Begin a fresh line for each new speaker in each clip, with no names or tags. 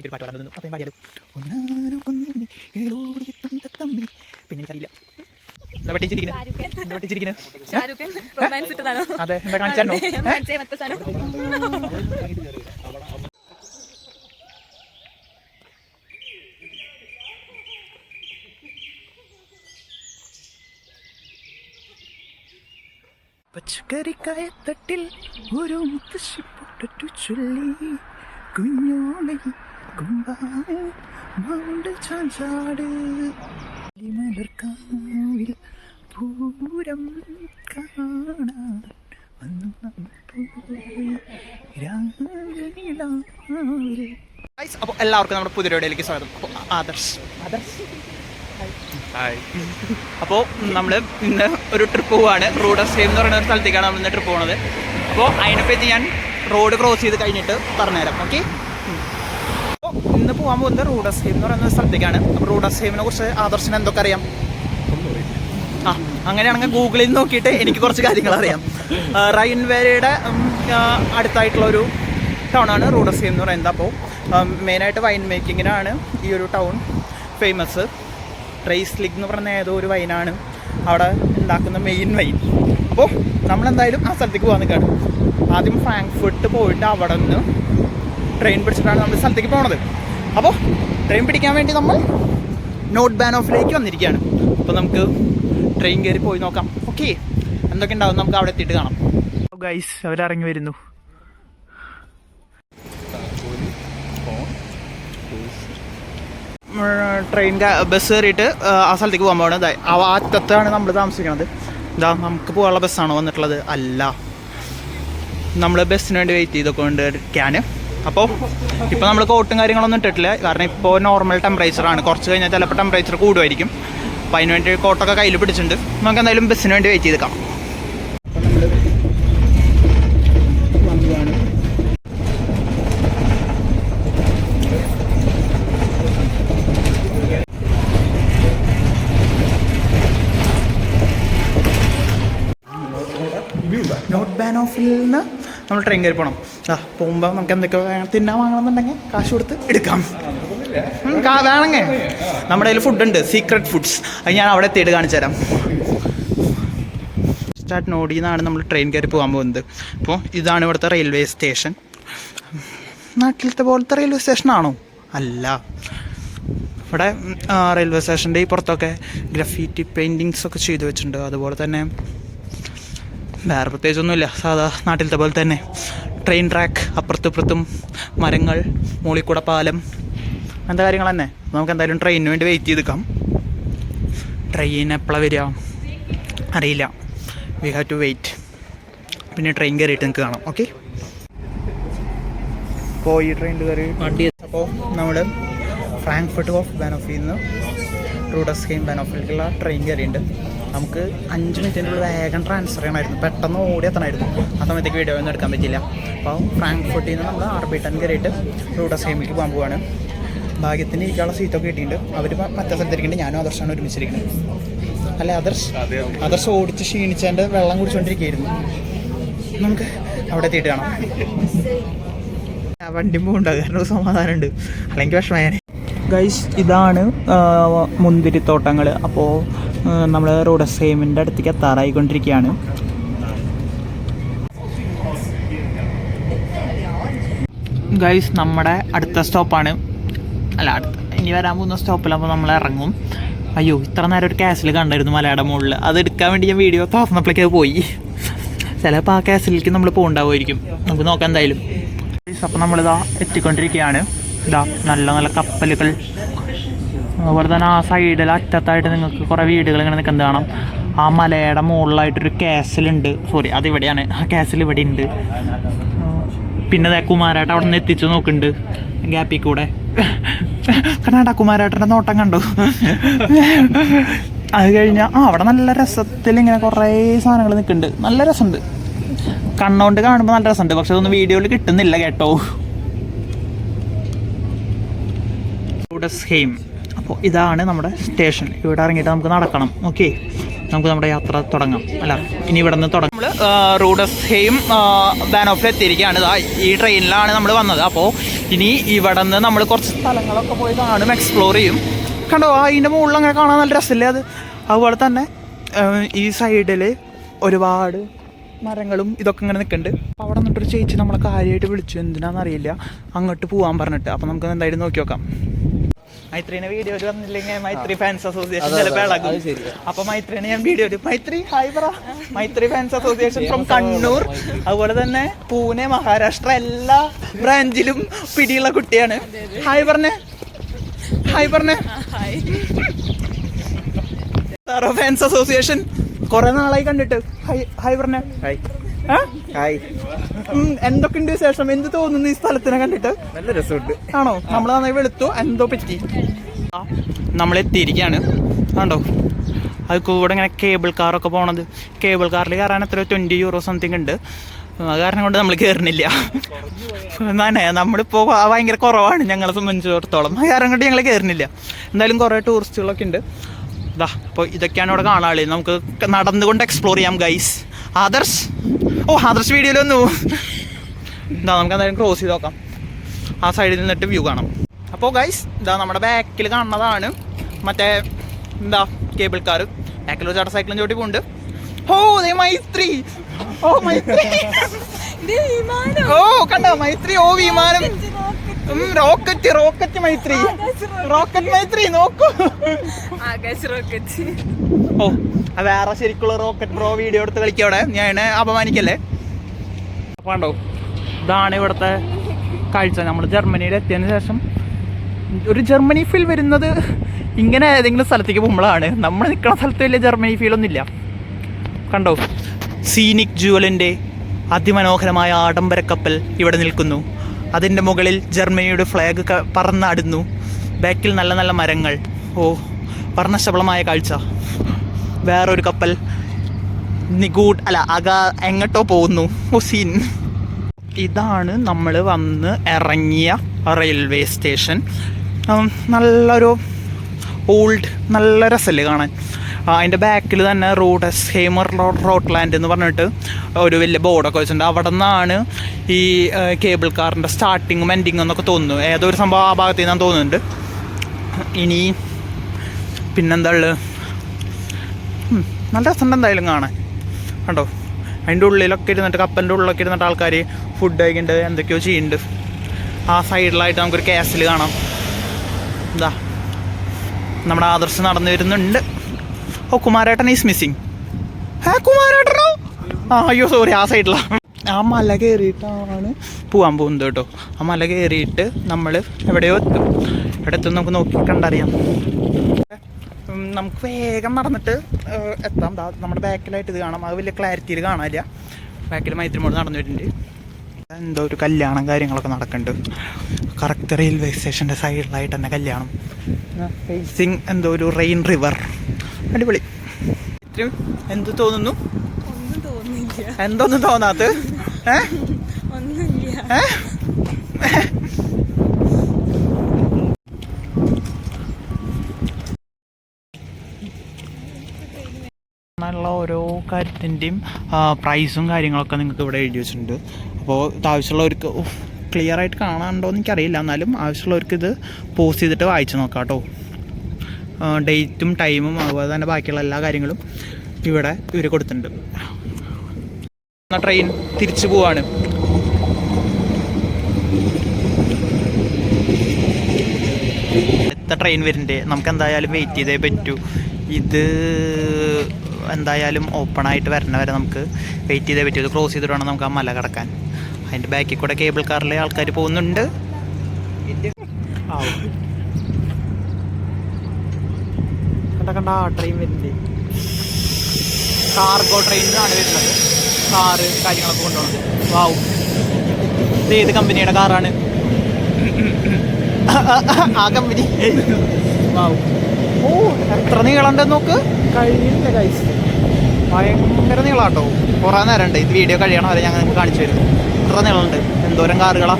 എനിക്ക് പാട്ട് പാടാൻ തോന്നുന്നു. അപ്പം പാടിയാലും ഒന്നാനോ പിന്നെ എനിക്കറിയില്ല. അതെ എന്താ കാണിച്ചാണോ
സാധനം.
പച്ചക്കറിക്കായത്തട്ടിൽ ഒരു മുത്തശ്ശി പൊട്ടു ചൊല്ലി. കുഞ്ഞോളി കുമ്പാണ് മൗണ്ട് ചാഞ്ചാട്. മലർക്കാവിൽ പൂരം കാണാൻ വന്നു പോയി. അപ്പോൾ എല്ലാവർക്കും നമ്മുടെ പുതിയ സ്വാഗതം. അപ്പോൾ ആദർശ്. ആദർശ്.
ഹായ്
അപ്പോൾ നമ്മൾ ഇന്ന് ഒരു ട്രിപ്പ് പോവാണ്. റൂഡസ് സേം എന്ന് പറയുന്ന ഒരു സ്ഥലത്തേക്കാണ് നമ്മൾ ഇന്ന് ട്രിപ്പ് പോകുന്നത് അപ്പോൾ അതിനെപ്പറ്റി ഞാൻ റോഡ് ക്രോസ് ചെയ്ത് കഴിഞ്ഞിട്ട് പറഞ്ഞുതരാം ഓക്കെ ഇന്ന് പോകാൻ പോകുന്നത് റൂഡ് സേം എന്ന് പറയുന്ന സ്ഥലത്തേക്കാണ്. അപ്പോൾ റൂഡ് സേമിനെ കുറിച്ച് ആദർശനം എന്തൊക്കെ അറിയാം? ആ അങ്ങനെയാണെങ്കിൽ ഗൂഗിളിൽ നോക്കിയിട്ട് എനിക്ക് കുറച്ച് കാര്യങ്ങൾ അറിയാം. റൈൻവേരയുടെ അടുത്തായിട്ടുള്ള ഒരു ടൗണാണ് റൂഡസ്ഹീം എന്ന് പറയുന്നത്. അപ്പോൾ മെയിനായിട്ട് വൈൻ മേക്കിങ്ങിനാണ് ഈ ഒരു ടൗൺ ഫേമസ് റൈസ് ലിഗ് എന്ന് പറയുന്ന ഏതോ ഒരു വൈനാണ് അവിടെ ഉണ്ടാക്കുന്ന മെയിൻ വൈൻ അപ്പോൾ നമ്മളെന്തായാലും ആ സ്ഥലത്തേക്ക് പോകാൻ നിൽക്കുകയാണ് ആദ്യം ഫ്രാങ്ക്ഫർട്ട് പോയിട്ട് അവിടെ നിന്ന് ട്രെയിൻ പിടിച്ചിട്ടാണ് നമ്മൾ സ്ഥലത്തേക്ക് പോണത്. അപ്പോൾ ട്രെയിൻ പിടിക്കാൻ വേണ്ടി നമ്മൾ നോട്ട് ബാൻ ഓഫിലേക്ക് വന്നിരിക്കുകയാണ്. അപ്പോൾ നമുക്ക് ട്രെയിൻ കയറി പോയി നോക്കാം. ഓക്കെ എന്തൊക്കെ ഉണ്ടാവും നമുക്ക് അവിടെ എത്തിയിട്ട് കാണാം. ഗൈസ് അവരിറങ്ങി വരുന്നു. ട്രെയിൻ ബസ് കയറിയിട്ട് ആ, സ്ഥലത്തേക്ക് പോകാൻ പോകണം ആ അറ്റത്താണ് നമ്മൾ താമസിക്കുന്നത് ഇതാ നമുക്ക് പോകാനുള്ള ബസ്സാണോ വന്നിട്ടുള്ളത്? അല്ല. നമ്മൾ ബസ്സിന് വേണ്ടി വെയിറ്റ് ചെയ്തൊക്കെ കൊണ്ടിരിക്കാൻ അപ്പോൾ ഇപ്പോൾ നമ്മൾ കോട്ടും കാര്യങ്ങളൊന്നും ഇട്ടിട്ടില്ല. കാരണം ഇപ്പോൾ നോർമൽ ടെമ്പറേച്ചറാണ് കുറച്ച് കഴിഞ്ഞാൽ ചിലപ്പോൾ ടെമ്പറേച്ചർ കൂടുമായിരിക്കും. അപ്പോൾ അതിന് വേണ്ടി കോട്ടൊക്കെ കയ്യിൽ പിടിച്ചിട്ടുണ്ട്. നമുക്ക് എന്തായാലും ബസ്സിന് വേണ്ടി വെയിറ്റ് ചെയ്ത് കാണാം. ഓഫിൽ നിന്ന് നമ്മൾ ട്രെയിൻ കയറി പോകണം ആ പോകുമ്പോൾ നമുക്ക് എന്തൊക്കെ തിന്നാൻ വാങ്ങണമെന്നുണ്ടെങ്കിൽ കാശ് കൊടുത്ത് എടുക്കാം. വേണമെങ്കിൽ നമ്മുടെ കയ്യിൽ ഫുഡുണ്ട് സീക്രട്ട് ഫുഡ്സ് അത് ഞാൻ അവിടെ എത്തിയിട്ട് കാണിച്ചു തരാം. സ്റ്റാർട്ട് നോടിയിൽ നിന്നാണ് നമ്മൾ ട്രെയിൻ കയറി പോകാൻ പോകുന്നത്. അപ്പോൾ ഇതാണ് ഇവിടുത്തെ റെയിൽവേ സ്റ്റേഷൻ നാട്ടിലത്തെ പോലത്തെ റെയിൽവേ സ്റ്റേഷനാണോ അല്ല. ഇവിടെ റെയിൽവേ സ്റ്റേഷന്റെ ഈ പുറത്തൊക്കെ ഗ്രഫീറ്റി പെയിന്റിങ്സ് ഒക്കെ ചെയ്തു വെച്ചിട്ടുണ്ട്. അതുപോലെ തന്നെ വേറെ പ്രത്യേകിച്ചൊന്നുമില്ല. സാധാ നാട്ടിലത്തെ പോലെ തന്നെ. ട്രെയിൻ ട്രാക്ക് അപ്പുറത്തും ഇപ്പുറത്തും മരങ്ങൾ മൂളിക്കൂടെ കൂടെ പാലം അങ്ങനത്തെ കാര്യങ്ങൾ തന്നെ. നമുക്ക് എന്തായാലും ട്രെയിനിന് വേണ്ടി വെയിറ്റ് ചെയ്ത് നിൽക്കാം ട്രെയിൻ എപ്പോഴാണ് വരിക? അറിയില്ല. വി ഹാവ് ടു വെയിറ്റ് പിന്നെ ട്രെയിൻ കയറിയിട്ട് നിങ്ങൾക്ക് കാണാം. ഓക്കെ അപ്പോൾ ഈ ട്രെയിനിൽ കയറി വണ്ടി അപ്പോൾ നമ്മൾ ഫ്രാങ്ക്ഫർട്ട് ഓഫ് ബാനോഫിൽ നിന്ന് റൂഡസ്കെയിം ബാനോഫിലേക്കുള്ള ട്രെയിൻ കയറിയിട്ടുണ്ട് നമുക്ക് അഞ്ച് മിനിറ്റിന്റെ ഉള്ളിൽ വേഗം ട്രാൻസ്ഫർ ചെയ്യണമായിരുന്നു. പെട്ടെന്ന് ഓടി എത്തണമായിരുന്നു. ആ സമയത്തേക്ക് വീഡിയോ ഒന്നും എടുക്കാൻ പറ്റില്ല അപ്പോൾ ഫ്രാങ്ക്ഫർട്ടിൽ നിന്ന് നമ്മൾ ആർബിട്ടൺ കയറിയിട്ട് റൂഡസ്കെയിമിലേക്ക് പോകാൻ പോവാണ്. ഭാഗ്യത്തിന് ഇരിക്കാനുള്ള സീറ്റൊക്കെ കിട്ടിയിട്ടുണ്ട്. അവർ മറ്റേ സ്ഥലത്തിരിക്കുന്നുണ്ട്. ഞാനും ആദർശാണ് ഒരുമിച്ചിരിക്കുന്നത്. അല്ല ആദർശ്? ആദർശ് ഓടിച്ച് ക്ഷീണിച്ചതിന്റെ വെള്ളം കുടിച്ചുകൊണ്ടിരിക്കുകയായിരുന്നു നമുക്ക് അവിടെ എത്തിയിട്ട് കാണാം. ആ വണ്ടി പോകണ്ട കാരണം ഒരു സമാധാനമുണ്ട്. അല്ലെങ്കിൽ വിഷമയാണ് ഗൈസ് ഇതാണ് മുന്തിരിത്തോട്ടങ്ങൾ അപ്പോൾ നമ്മൾ റോഡ് സേമിന്റെ അടുത്തേക്ക് എത്താറായിക്കൊണ്ടിരിക്കുകയാണ്. ഗൈസ് നമ്മുടെ അടുത്ത സ്റ്റോപ്പാണ്. അല്ല അടുത്ത ഇനി വരാൻ പോകുന്ന സ്റ്റോപ്പിലാകുമ്പോൾ നമ്മൾ ഇറങ്ങും. അയ്യോ ഇത്ര നേരം ഒരു കാസിൽ കണ്ടായിരുന്നു മലയുടെ മുകളിൽ അത് എടുക്കാൻ വേണ്ടി ഞാൻ വീഡിയോ തുറന്നപ്പോഴേക്ക് അത് പോയി. ചിലപ്പോൾ ആ കാസിലേക്ക് നമ്മൾ പോകണ്ടാവുമായിരിക്കും. നമുക്ക് നോക്കാം എന്തായാലും. അപ്പോൾ നമ്മളിതാ എത്തിക്കൊണ്ടിരിക്കുകയാണ്. ഇതാ നല്ല നല്ല കപ്പലുകൾ അതുപോലെ തന്നെ ആ സൈഡിൽ അറ്റത്തായിട്ട് നിങ്ങൾക്ക് കുറേ വീടുകൾ ഇങ്ങനെ നിൽക്കുന്നത് കാണാം. ആ മലയുടെ മുകളിലായിട്ടൊരു കാസിലുണ്ട് സോറി അതിവിടെയാണ്. ആ കാസിൽ ഇവിടെ ഉണ്ട് പിന്നെ അതേ കുമാരേട്ട അവിടെ നിന്ന് എത്തിച്ചു നോക്കുന്നുണ്ട് ഗ്യാപ്പിൽ കൂടെ. കണ്ടാ കുമാരേട്ടന്റെ നോട്ടം കണ്ടു. അത് കഴിഞ്ഞാൽ ആ അവിടെ നല്ല രസത്തിൽ ഇങ്ങനെ കുറേ സാധനങ്ങൾ നിൽക്കുന്നുണ്ട് നല്ല രസമുണ്ട് കണ്ണുകൊണ്ട് കാണുമ്പോൾ നല്ല രസമുണ്ട് പക്ഷെ അതൊന്നും വീഡിയോയിൽ കിട്ടുന്നില്ല കേട്ടോ. ഹെയിം അപ്പോൾ ഇതാണ് നമ്മുടെ സ്റ്റേഷൻ. ഇവിടെ ഇറങ്ങിയിട്ട് നമുക്ക് നടക്കണം. ഓക്കെ? നമുക്ക് നമ്മുടെ യാത്ര തുടങ്ങാം. അല്ല ഇനി ഇവിടെ നിന്ന് തുടങ്ങും. നമ്മൾ റൂഡസ്ഹെയും ബാനോഫിൽ എത്തിയിരിക്കുകയാണ്. ഈ ട്രെയിനിലാണ് നമ്മൾ വന്നത്. അപ്പോൾ ഇനി ഇവിടെ നിന്ന് നമ്മൾ കുറച്ച് സ്ഥലങ്ങളൊക്കെ പോയി കാണും എക്സ്പ്ലോർ ചെയ്യും. കണ്ടോ അതിന്റെ മുകളിൽ അങ്ങനെ കാണാൻ നല്ല രസമില്ലേ അത്? അതുപോലെ തന്നെ ഈ സൈഡിൽ ഒരുപാട് മരങ്ങളും ഇതൊക്കെ ഇങ്ങനെ നിൽക്കുന്നുണ്ട്. അപ്പോൾ അവിടെ നിന്നിട്ടൊരു ചേച്ചി നമ്മളെ കാര്യമായിട്ട് വിളിച്ചു. എന്തിനാണെന്നറിയില്ല. അങ്ങോട്ട് പോകാൻ പറഞ്ഞിട്ട്. അപ്പോൾ നമുക്ക് എന്തായാലും നോക്കി നോക്കാം. മൈത്രീനെ വീഡിയോ വന്നില്ലെങ്കിൽ മൈത്രി ഫാൻസ് അസോസിയേഷൻ ചിലപ്പോൾ ഇളകും അപ്പൊ മൈത്രിനെ ഞാൻ വീഡിയോ മൈത്രി ഹായ് പറ. Maithri fans association from Kannur. അതുപോലെ തന്നെ പൂനെ മഹാരാഷ്ട്ര എല്ലാ ബ്രാഞ്ചിലും പിടിയുള്ള കുട്ടിയാണ്. ഹായ് പറഞ്ഞേ. ഹായ് പറഞ്ഞേ. ഫാൻസ് അസോസിയേഷൻ കുറെ നാളായി കണ്ടിട്ട്. ഹായ് ഹായ് പറഞ്ഞേ.
ഹായ്.
എന്തൊക്കെയുണ്ട് വിശേഷം? എന്ത് തോന്നുന്നു ഈ സ്ഥലത്തിനെ കണ്ടിട്ട്?
നല്ല രസമുണ്ട്.
ആണോ? നമ്മൾ നന്നായി വെളുത്തു. എന്തോ പറ്റി? നമ്മൾ എത്തിയിരിക്കുകയാണ് കണ്ടോ അത് കൂടെ ഇങ്ങനെ കേബിൾ കാറൊക്കെ പോണത്. കേബിൾ കാറിൽ കയറാൻ എത്ര ട്വന്റി യൂറോ സംതിങ് ഉണ്ട്. അത് കാരണം കൊണ്ട് നമ്മൾ കയറുന്നില്ല എന്നാണ് നമ്മളിപ്പോൾ ഭയങ്കര കുറവാണ് ഞങ്ങളെ സംബന്ധിച്ചിടത്തോളം. അത് കാരണം കൊണ്ട് ഞങ്ങൾ കയറുന്നില്ല എന്തായാലും കുറേ ടൂറിസ്റ്റുകളൊക്കെ ഉണ്ട്. ഇതാ അപ്പോൾ ഇതൊക്കെയാണ് ഇവിടെ കാണാളി നമുക്ക് നടന്നുകൊണ്ട് എക്സ്പ്ലോർ ചെയ്യാം ഗൈസ് ആദർശ് ഓ ആദർശ് വീഡിയോയിൽ വന്നു. എന്താ നമുക്ക് എന്തായാലും ക്രോസ് ചെയ്ത് നോക്കാം. ആ സൈഡിൽ നിന്നിട്ട് വ്യൂ കാണാം. അപ്പോൾ ഗൈസ് ഇതാ നമ്മുടെ ബാക്കിൽ കാണുന്നതാണ് മറ്റേ എന്താ കേബിൾ കാർ ബാക്കിൽ ഒരു ചാട്ട സൈക്കിളും ചോട്ടി പോകുന്നുണ്ട് ഓ ദേ മൈത്രി. ഓ മൈത്രി. ഓ കണ്ടോ? മൈത്രി ഓ വിമാനം. Rocket rocket Maithri. Rocket Maithri നോക്കൂ.
ആകാശ് റോക്കറ്റ്.
ഓ വേറെ ശരിക്കുള്ള റോക്കറ്റ് ബ്രോ വീഡിയോ എടുത്ത് കളിക്കവിടെ ഞാൻ അപമാനിക്കല്ലേ? അപ്പോൾ കണ്ടോ? ഇതാണ് ഇവിടുത്തെ കാഴ്ച. നമ്മൾ ജർമ്മനിയിൽ എത്തിയതിന് ശേഷം ഒരു ജർമ്മനി ഫീൽ വരുന്നത് ഇങ്ങനെ ഏതെങ്കിലും സ്ഥലത്തേക്ക് പോകുമ്പോഴാണ്. നമ്മൾ നിൽക്കുന്ന സ്ഥലത്ത് വലിയ ജർമ്മനി ഫീലൊന്നുമില്ല കണ്ടോ? സീനിക് ജുവലിന്റെ അതിമനോഹരമായ ആഡംബര കപ്പൽ ഇവിടെ നിൽക്കുന്നു. അതിന്റെ മുകളിൽ ജർമ്മനിയുടെ ഫ്ലാഗ് പറന്നാടുന്നു. ബാക്കിൽ നല്ല നല്ല മരങ്ങൾ. ഓ വർണശബളമായ കാഴ്ച. വേറൊരു കപ്പൽ. നിഗൂഡ് അല്ല അക എങ്ങോട്ടോ പോകുന്നു. ഹുസീൻ. സീൻ ഇതാണ് നമ്മൾ വന്ന് ഇറങ്ങിയ റെയിൽവേ സ്റ്റേഷൻ നല്ലൊരു ഓൾഡ് നല്ല രസമല്ലേ കാണാൻ. അതിന്റെ ബാക്കിൽ തന്നെ റോഡസ് ഹേമർ റോട്ട്ലാൻഡ് എന്ന് പറഞ്ഞിട്ട് ഒരു വലിയ ബോർഡൊക്കെ വെച്ചിട്ടുണ്ട്. അവിടെ നിന്നാണ് ഈ കേബിൾ കാറിന്റെ സ്റ്റാർട്ടിങ്ങും എൻഡിങ്ങും എന്നൊക്കെ തോന്നുന്നു. ഏതോ ഒരു സംഭവം ആ ഭാഗത്ത് നിന്നാണ് തോന്നുന്നുണ്ട്. ഇനി പിന്നെന്താ ഉള്ളത് നല്ല രസമുണ്ട് എന്തായാലും കാണാൻ. കണ്ടോ? അതിന്റെ ഉള്ളിലൊക്കെ ഇരുന്നിട്ട് കപ്പലിന്റെ ഉള്ളിലൊക്കെ ഇരുന്നിട്ട് ആൾക്കാർ ഫുഡ് കഴിക്കുന്നുണ്ട് എന്തൊക്കെയോ ചെയ്യുന്നുണ്ട് ആ സൈഡിലായിട്ട് നമുക്കൊരു കാസിൽ കാണാം. എന്താ നമ്മുടെ ആദർശം നടന്നു വരുന്നുണ്ട്. ഓ കുമാരേട്ടൻ ഈസ് മിസ്സിങ് ഏ കുമാരേട്ടനോ? ആ അയ്യോ സോറി ആ സൈഡിലാണ് ആ മല കയറിയിട്ടാണ് പോകാൻ പോകുന്നത് കേട്ടോ. ആ മല കയറിയിട്ട് നമ്മൾ എവിടെയോ എത്തും. എവിടെ എത്തും നമുക്ക് നോക്കി കണ്ടറിയാം നമുക്ക് വേഗം നടന്നിട്ട് എത്താം. നമ്മുടെ ബാക്കിലായിട്ട് ഇത് കാണാം. അത് വലിയ ക്ലാരിറ്റിയിൽ കാണാനില്ല. ബാക്കിൽ മൈത്രിമോട് നടന്നു വരുന്നുണ്ട്. എന്തോ ഒരു കല്യാണം കാര്യങ്ങളൊക്കെ നടക്കുന്നുണ്ട്. കറക്റ്റ് റെയിൽവേ സ്റ്റേഷന്റെ സൈഡിലായിട്ട് തന്നെ കല്യാണം. ഫേസിങ് എന്തോ ഒരു റെയിൻ റിവർ അടിപൊളി. ഇത്രയും എന്ത് തോന്നുന്നു? എന്തൊന്നും തോന്നാത്ത ുള്ള ഓരോ കാര്യത്തിന്റെയും പ്രൈസും കാര്യങ്ങളൊക്കെ നിങ്ങൾക്ക് ഇവിടെ എഴുതി വെച്ചിട്ടുണ്ട്. അപ്പോൾ ഇത് ആവശ്യമുള്ളവർക്ക് ക്ലിയർ ആയിട്ട് കാണാനുണ്ടോ എന്ന് എനിക്കറിയില്ല. എന്നാലും ആവശ്യമുള്ളവർക്ക് ഇത് പോസ്റ്റ് ചെയ്തിട്ട് വായിച്ചു നോക്കാം കേട്ടോ ഡേറ്റും ടൈമും അതുപോലെ തന്നെ ബാക്കിയുള്ള എല്ലാ കാര്യങ്ങളും ഇവിടെ ഇവർ കൊടുത്തിട്ടുണ്ട്. ട്രെയിൻ തിരിച്ചു പോവാണ്. അടുത്ത ട്രെയിൻ വരുന്നുണ്ട്? നമുക്ക് എന്തായാലും വെയിറ്റ് ചെയ്തേ പറ്റൂ. ഇത് എന്തായാലും ഓപ്പൺ ആയിട്ട് വരണ വരെ നമുക്ക് വെയിറ്റ് ചെയ്തേ പറ്റൂ. ഇത് ക്രോസ് ചെയ്തിട്ട് വേണം നമുക്ക് ആ മല കടക്കാൻ. അതിന്റെ ബാക്കിൽ കൂടെ കേബിൾ കാറിലെ ആൾക്കാർ പോകുന്നുണ്ട്. കണ്ട ട്രെയിൻ വരുന്നുണ്ട് കാർഗോ ട്രെയിനിലാണ് വരുന്നത്. കാറ് കാര്യങ്ങളൊക്കെ കൊണ്ടുപോകുന്നത് വാവും ഇത് ഏത് കമ്പനിയുടെ കാറാണ് ആ കമ്പനി വാവ് ഓ എത്ര നീളമുണ്ടെന്ന് നോക്ക്? കഴിയില്ല കൈസ് ഭയങ്കര നീളാട്ടോ. കുറേ നേരം ഉണ്ട് ഇത് വീഡിയോ കഴിയണം വരെ ഞങ്ങൾ നിങ്ങൾക്ക് കാണിച്ചു തരും എത്ര നീളമുണ്ട്? എന്തോരം കാറുകളാ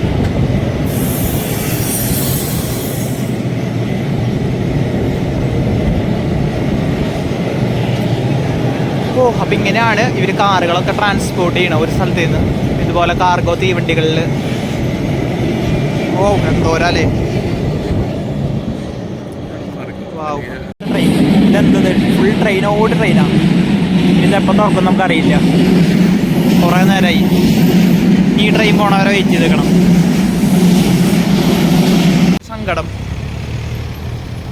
അപ്പം ഇങ്ങനെയാണ് ഇവർ കാറുകളൊക്കെ ട്രാൻസ്പോർട്ട് ചെയ്യണം ഒരു സ്ഥലത്ത് നിന്ന് ഇതുപോലെ കാർഗോ തീവണ്ടികളിൽ ഓ എന്തോരല്ലേ? ട്രെയിൻ ഇതെന്തത് ഫുൾ ട്രെയിനോട് ട്രെയിനാണ് ഇതെപ്പോൾ തുറക്കും നമുക്കറിയില്ല. കുറേ നേരമായി ഈ ട്രെയിൻ പോണവരെ വെയിറ്റ് ചെയ്തേക്കണം. സങ്കടം.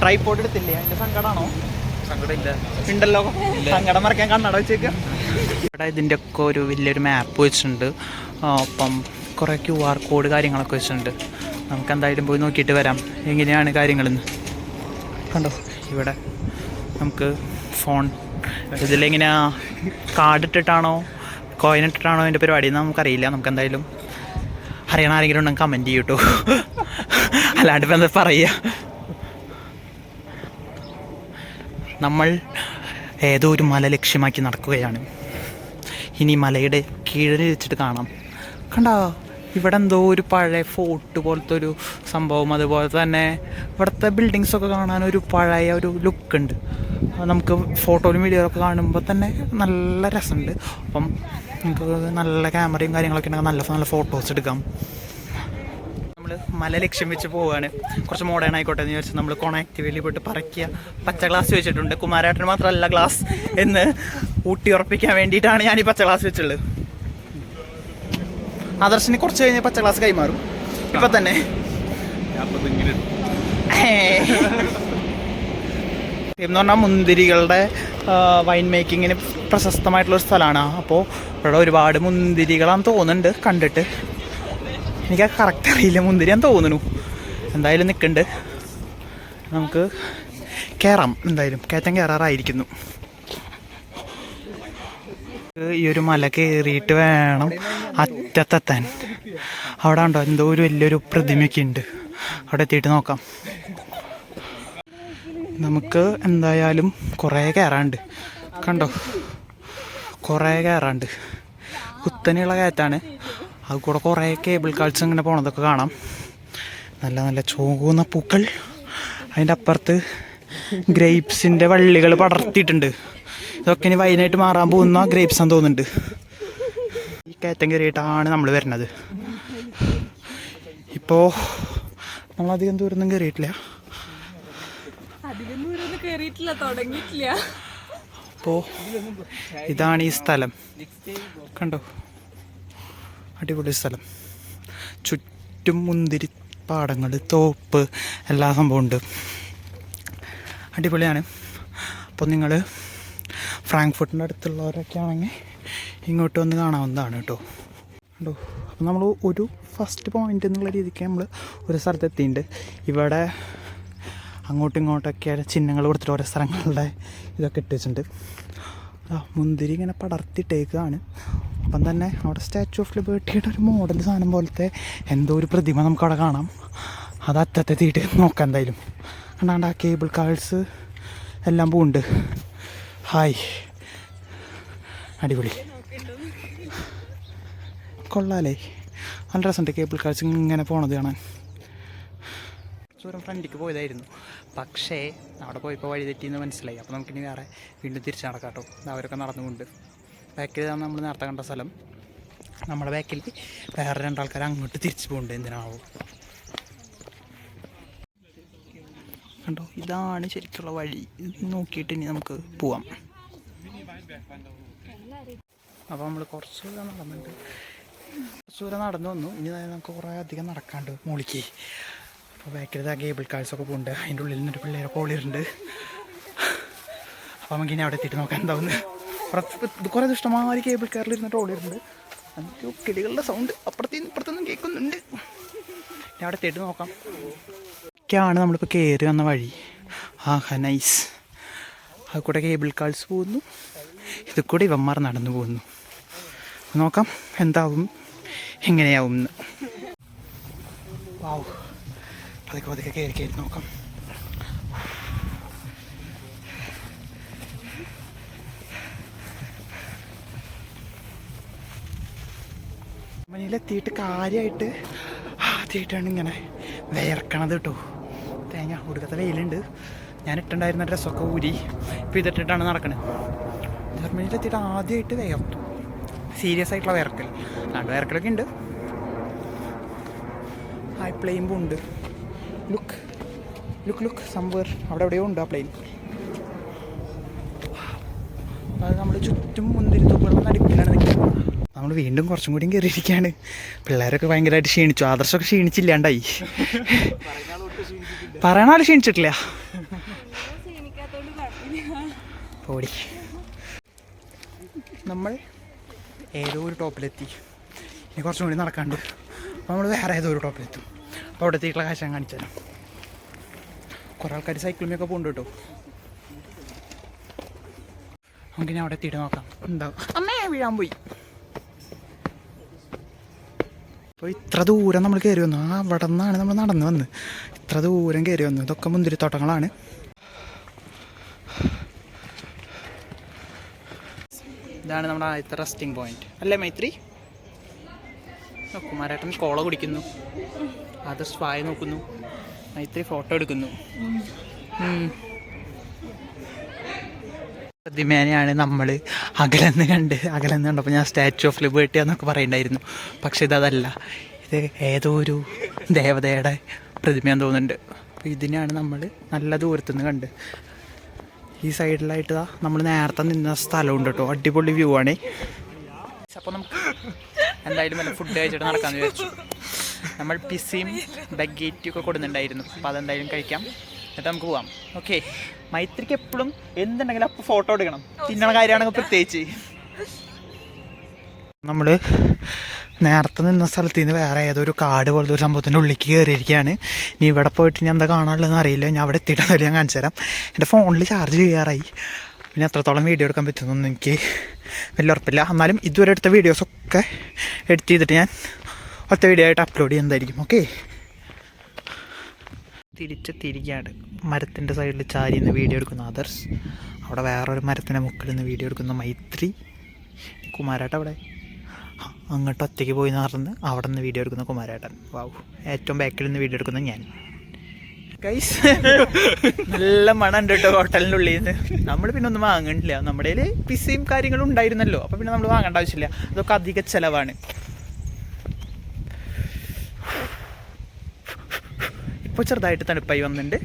ട്രൈപ്പോർട്ട് എടുത്തില്ലേ? അതിന്റെ സങ്കടമാണോ ഉണ്ടല്ലോ. സങ്കടം മറക്കാൻ കണ്ണട വെച്ചേക്ക. ഇവിടെ ഇതിന്റെ ഒക്കെ ഒരു വലിയൊരു മാപ്പ് വെച്ചിട്ടുണ്ട്. ഒപ്പം കുറേ ക്യു ആർ കോഡ് കാര്യങ്ങളൊക്കെ വെച്ചിട്ടുണ്ട്. നമുക്ക് എന്തായാലും പോയി നോക്കിയിട്ട് വരാം. എങ്ങനെയാണ് കാര്യങ്ങളെന്ന്? കണ്ടോ? ഇവിടെ നമുക്ക് ഫോൺ ഇതിലെങ്ങനെയാ? കാർഡ് ഇട്ടിട്ടാണോ? കോയിൻ ഇട്ടിട്ടാണോ അതിന്റെ പരിപാടി എന്ന് നമുക്കറിയില്ല. നമുക്ക് എന്തായാലും അറിയണ ആരെങ്കിലും ഉണ്ടെങ്കിൽ കമന്റ് ചെയ്യൂട്ടോ അല്ലാണ്ട് ഇപ്പം എന്താ പറയുക? നമ്മൾ ഏതോ ഒരു മല ലക്ഷ്യമാക്കി നടക്കുകയാണ്. ഇനി മലയുടെ കീഴിൽ വെച്ചിട്ട് കാണാം. കണ്ട ഇവിടെ എന്തോ ഒരു പഴയ ഫോർട്ട് പോലത്തെ ഒരു സംഭവം. അതുപോലെ തന്നെ ഇവിടുത്തെ ബിൽഡിങ്സൊക്കെ കാണാൻ ഒരു പഴയ ഒരു ലുക്ക് ഉണ്ട്. നമുക്ക് ഫോട്ടോയിലും വീഡിയോയിലൊക്കെ കാണുമ്പോൾ തന്നെ നല്ല രസമുണ്ട്. അപ്പം നമുക്ക് നല്ല ക്യാമറയും കാര്യങ്ങളൊക്കെ ഉണ്ടെങ്കിൽ നല്ല നല്ല ഫോട്ടോസ് എടുക്കാം. മല ലക്ഷ്യം വെച്ച് പോവുകയാണ് കുറച്ച് മോഡേൺ ആയിക്കോട്ടെ എന്ന് വിചാരിച്ച് നമ്മൾ കോണാക്റ്റീവിൽ പോയിട്ട് പറയ്ക്കുക പച്ച ഗ്ലാസ് വെച്ചിട്ടുണ്ട്. കുമാരേട്ടന് മാത്രമല്ല ഗ്ലാസ് എന്ന് ഊട്ടി ഉറപ്പിക്കാൻ വേണ്ടിയിട്ടാണ് ഞാൻ ഈ പച്ച ഗ്ലാസ് വെച്ചുള്ളത്. ആദർശിന് കുറച്ച് കഴിഞ്ഞ് പച്ച ഗ്ലാസ് കൈമാറും. ഇപ്പൊ തന്നെ. എന്ന് പറഞ്ഞാൽ മുന്തിരികളുടെ വൈൻ മേക്കിങ്ങിന് പ്രശസ്തമായിട്ടുള്ള ഒരു സ്ഥലമാണ്. അപ്പോൾ ഇവിടെ ഒരുപാട് മുന്തിരികളാന്ന് തോന്നുന്നുണ്ട് കണ്ടിട്ട്. എനിക്ക് കറക്റ്റ് അറിയില്ല. മുന്തിരിയാന്ന് തോന്നുന്നു. എന്തായാലും നിൽക്കുന്നുണ്ട് നമുക്ക് കയറാം എന്തായാലും കയറ്റം കയറാറായിരിക്കുന്നു ഈ ഒരു മല കയറിയിട്ട് വേണം അറ്റത്തെത്താൻ. അവിടെ ഉണ്ടോ എന്തോ ഒരു വലിയൊരു പ്രതിമയൊക്കെ ഉണ്ട്. അവിടെ എത്തിയിട്ട് നോക്കാം. നമുക്ക് എന്തായാലും കുറേ കയറാണ്ട് കണ്ടോ? കുറേ കയറാണ്ട് കുത്തനെയുള്ള കയറ്റാണ് അത് കൂടെ കുറേ കേബിൾ കാൾസ് ഇങ്ങനെ പോണതൊക്കെ കാണാം. നല്ല നല്ല ചുവന്ന പൂക്കൾ. അതിന്റെ അപ്പുറത്ത് ഗ്രേപ്സിന്റെ വള്ളികൾ പടർത്തിയിട്ടുണ്ട്. ഇതൊക്കെ ഇനി വൈനായിട്ട് മാറാൻ പോകുന്ന ഗ്രേപ്സ് ആണെന്ന് തോന്നുന്നുണ്ട്. ഈ കയറ്റം കയറിയിട്ടാണ് നമ്മൾ വരുന്നത്. ഇപ്പോൾ നമ്മളധികം ദൂരമൊന്നും കയറിയിട്ടില്ല. അപ്പോൾ ഇതാണ് ഈ സ്ഥലം. കണ്ടോ? അടിപൊളി സ്ഥലം. ചുറ്റും മുന്തിരി പാടങ്ങൾ തോപ്പ് എല്ലാ സംഭവം ഉണ്ട് അടിപൊളിയാണ്. അപ്പോൾ നിങ്ങൾ ഫ്രാങ്ക്ഫർട്ടിന്റെ അടുത്തുള്ളവരൊക്കെ ആണെങ്കിൽ ഇങ്ങോട്ട് വന്ന് കാണാവുന്നതാണ് കേട്ടോ. കണ്ടോ? അപ്പോൾ നമ്മൾ ഒരു ഫസ്റ്റ് പോയിന്റ് എന്നുള്ള രീതിക്ക് നമ്മൾ ഒരു സ്ഥലത്ത് എത്തിയിട്ടുണ്ട് ഇവിടെ അങ്ങോട്ടും ഇങ്ങോട്ടൊക്കെ ചിഹ്നങ്ങൾ കൊടുത്തിട്ട് ഓരോ സ്ഥലങ്ങളുടെ ഇതൊക്കെ ഇട്ട് വെച്ചിട്ടുണ്ട്. ആ മുന്തിരി ഇങ്ങനെ പടർത്തിയിട്ടേക്കാണ് അപ്പം തന്നെ അവിടെ സ്റ്റാച്ചു ഓഫ് ലിബേർട്ടിയുടെ ഒരു മോഡൽ സാധനം പോലത്തെ എന്തോ ഒരു പ്രതിമ നമുക്ക് അവിടെ കാണാം. അത് അറ്റത്തെത്തിയിട്ട് നോക്കാം എന്തായാലും. കണ്ടാണ്ട് ആ കേബിൾ കാഴ്സ് എല്ലാം പോകുന്നുണ്ട് ഹായ് അടിപൊളി. കൊള്ളാലേ. നല്ല രസമുണ്ട് കേബിൾ കാൾസ് ഇങ്ങനെ പോണത് കാണാൻ. ദൂരം ഫ്രണ്ടിക്ക് പോയതായിരുന്നു. പക്ഷേ അവിടെ പോയപ്പോൾ വഴി തെറ്റിയെന്ന് മനസ്സിലായി. അപ്പോൾ നമുക്കിനി വേറെ വീണ്ടും തിരിച്ച് നടക്കാം കേട്ടോ അവരൊക്കെ നടന്നുകൊണ്ട്. ബാക്കിൽ നമ്മൾ നേരത്തെ കണ്ട സ്ഥലം. നമ്മുടെ ബാക്കിൽ വേറെ രണ്ടാൾക്കാർ അങ്ങോട്ട് തിരിച്ചു പോകുന്നുണ്ട് എന്തിനാവോ. കണ്ടോ? ഇതാണ് ശരിക്കുള്ള വഴി. നോക്കിയിട്ട് ഇനി നമുക്ക് പോവാം. അപ്പോൾ നമ്മൾ കുറച്ച് ദൂരം നടന്നിട്ടുണ്ട്. കുറച്ച് ദൂരം നടന്നു വന്നു. ഇനി നമുക്ക് കുറേ അധികം നടക്കാണ്ട് മുകളിലേക്ക് അപ്പോൾ ബാക്കിൽ ആ കേബിൾ കാഴ്സൊക്കെ പോകുന്നുണ്ട് അതിന്റെ ഉള്ളിൽ നിന്നൊരു പിള്ളേരൊക്കെ ഓളിയിട്ടുണ്ട് അപ്പോൾ നമുക്ക് ഇനി അവിടെ എത്തിയിട്ട് നോക്കാം എന്താവുന്നു കുറേ ദുഷ്ടമാതിരി കേബിൾ കാറിൽ ഇരുന്നിട്ട് ഓളിയിട്ടുണ്ട് നമുക്ക് കിളികളുടെ സൗണ്ട് അപ്പുറത്തേന്ന് ഇപ്പുറത്തുനിന്നും കേൾക്കുന്നുണ്ട്. ഇനി അവിടെ എത്തിയിട്ട് നോക്കാം. ഒക്കെയാണ് നമ്മളിപ്പോൾ കയറി വന്ന വഴി. ആഹാ നൈസ് അത് കൂടെ കേബിൾ കാൾസ് പോകുന്നു. ഇത് കൂടെ ഇവന്മാർ നടന്നു പോകുന്നു. നോക്കാം എന്താവും എങ്ങനെയാവും എന്ന് വാവ് പതുക്കെ പതുക്കെ കയറി കയറി നോക്കാം. മനിയിലെത്തിയിട്ട് കാര്യമായിട്ട് ആദ്യമായിട്ടാണ് ഇങ്ങനെ വിയർക്കണത് കേട്ടോ തേങ്ങ ഒടുക്കത്തെ വെയിലുണ്ട്. ഞാൻ ഇട്ടുണ്ടായിരുന്ന ഡ്രസ്സൊക്കെ ഊരി ഇപ്പം ഇതിട്ടിട്ടാണ് നടക്കണത് ജർമ്മനിയിലെത്തിയിട്ട് ആദ്യമായിട്ട് വിയർത്തു. സീരിയസ് ആയിട്ടുള്ള വിയർക്കൽ. അല്ലാണ്ട് വിയർക്കലൊക്കെ ഉണ്ട്. ആ പ്ലെയിൻ ഉണ്ട്. ലുക്ക് ലുക്ക് ലുക്ക് സംവേർ അവിടെ എവിടെയോ ഉണ്ട് ആ പ്ലെയിൻ അത് നമ്മൾ ചുറ്റും മുന്തിരിത്തോപ്പുകളും നടുക്കിലാണ് നിൽക്കുന്നത്. നമ്മൾ വീണ്ടും കുറച്ചും കൂടിയും കയറിയിരിക്കുകയാണ്. പിള്ളേരൊക്കെ ഭയങ്കരമായിട്ട് ക്ഷീണിച്ചു. ആദർശമൊക്കെ ക്ഷീണിച്ചില്ലാണ്ടായി. പറയണ ആൾ ക്ഷീണിച്ചിട്ടില്ല. ഓടി നമ്മൾ ഏതോ ഒരു ടോപ്പിലെത്തി. ഇനി കുറച്ചും കൂടി നടക്കാണ്ട്. അപ്പോൾ നമ്മൾ വേറെ ഏതോ ഒരു ടോപ്പിലെത്തും. അപ്പോൾ അവിടെ എത്തിയിട്ടുള്ള കാഴ്ച ഞാൻ കാണിച്ചു തരാം. കുറേ ആൾക്കാർ സൈക്കിളിമൊക്കെ പോകുന്നുണ്ട് കേട്ടോ. നമുക്ക് ഞാൻ അവിടെ എത്തിയിട്ട് നോക്കാം. എന്താ? അമ്മേ വീഴാൻ പോയി. അപ്പോൾ ഇത്ര ദൂരം നമ്മൾ കയറി വന്നു. ആ അവിടെ നിന്നാണ് നമ്മൾ നടന്നു വന്ന്. ഇത്ര ദൂരം കയറി വന്നു. ഇതൊക്കെ മുന്തിരിത്തോട്ടങ്ങളാണ് ഇതാണ് നമ്മുടെ ആദ്യത്തെ റെസ്റ്റിംഗ് പോയിന്റ് അല്ലേ മൈത്രി? കുമാരേട്ടൻ കോള കുടിക്കുന്നു. ആദർശ് വായ നോക്കുന്നു. മൈത്രി ഫോട്ടോ എടുക്കുന്നു. പ്രതിമേനെയാണ് നമ്മൾ അകലെന്ന് കണ്ട് അകലെന്ന് കണ്ടപ്പോൾ ഞാൻ സ്റ്റാച്ചു ഓഫ് ലിബേർട്ടി എന്നൊക്കെ പറയണ്ടായിരുന്നു. പക്ഷെ ഇതല്ല ഇത് ഏതോ ഒരു ദേവതയുടെ പ്രതിമയാന്ന് തോന്നുന്നുണ്ട്. അപ്പോൾ ഇതിനെയാണ് നമ്മൾ നല്ല ദൂരത്തുനിന്ന് കണ്ട്. ഈ സൈഡിലായിട്ട് നമ്മൾ നേരത്തെ നിന്ന സ്ഥലമുണ്ട് കേട്ടോ. അടിപൊളി വ്യൂ ആണേ. അപ്പോൾ നമുക്ക് എന്തായാലും വല്ല ഫുഡ് കഴിച്ചിട്ട് നടക്കാമെന്ന് വിചാരിച്ചു. നമ്മൾ പിസയും ബഗേറ്റും ഒക്കെ കൊടുക്കുന്നുണ്ടായിരുന്നു അപ്പോൾ അതെന്തായാലും കഴിക്കാം. എന്നിട്ട് നമുക്ക് പോവാം. ഓക്കെ മൈത്രിക്ക് എപ്പോഴും എന്തുണ്ടെങ്കിലും അപ്പോൾ ഫോട്ടോ എടുക്കണം. തിന്നണ കാര്യമാണെങ്കിൽ പ്രത്യേകിച്ച്. നമ്മൾ നേരത്തെ നിന്ന സ്ഥലത്ത് നിന്ന് വേറെ ഏതൊരു കാട് പോലത്തെ ഒരു സംഭവത്തിന്റെ ഉള്ളിലേക്ക് കയറിയിരിക്കുകയാണ് ഇനി ഇവിടെ പോയിട്ട് ഞാൻ എന്താ കാണാനുള്ളതെന്ന് അറിയില്ല. ഞാൻ അവിടെ എത്തിയിട്ടെന്നല്ല ഞാൻ കാണിച്ചു തരാം എന്റെ ഫോണിൽ ചാർജ് ചെയ്യാറായി. പിന്നെ എത്രത്തോളം വീഡിയോ എടുക്കാൻ പറ്റുന്നൊന്നും എനിക്ക് വലിയ ഉറപ്പില്ല എന്നാലും ഇതുവരെ എടുത്ത വീഡിയോസൊക്കെ എഡിറ്റ് ചെയ്തിട്ട് ഞാൻ ഒറ്റ വീഡിയോ ആയിട്ട് അപ്ലോഡ് ചെയ്യുന്നതായിരിക്കും. ഓക്കെ തിരിച്ചെത്തിയിരിക്കുകയാണ്. മരത്തിന്റെ സൈഡിൽ ചാരി നിന്ന് വീഡിയോ എടുക്കുന്ന അതർസ് അവിടെ വേറൊരു മരത്തിന്റെ മുക്കിൽ നിന്ന് വീഡിയോ എടുക്കുന്ന മൈത്രി. കുമാരേട്ട അവിടെ? അങ്ങോട്ട് ഒറ്റയ്ക്ക് പോയി നടന്ന് അവിടെ നിന്ന് വീഡിയോ എടുക്കുന്ന കുമാരേട്ടൻ. വാവ് ഏറ്റവും ബാക്കിൽ നിന്ന് വീഡിയോ എടുക്കുന്ന ഞാൻ. ഗൈസ് നല്ല മണം ഉണ്ട് കേട്ടോ ഹോട്ടലിന്റെ ഉള്ളിൽ നിന്ന് നമ്മൾ പിന്നെ ഒന്നും വാങ്ങണില്ല. നമ്മുടെ കയ്യിൽ പിസയും കാര്യങ്ങളും ഉണ്ടായിരുന്നല്ലോ. അപ്പോൾ പിന്നെ നമ്മൾ വാങ്ങേണ്ട ആവശ്യമില്ല. അതൊക്കെ അധിക ചിലവാണ്. ഇപ്പോൾ ചെറുതായിട്ട് തണുപ്പായി വന്നിട്ടുണ്ട്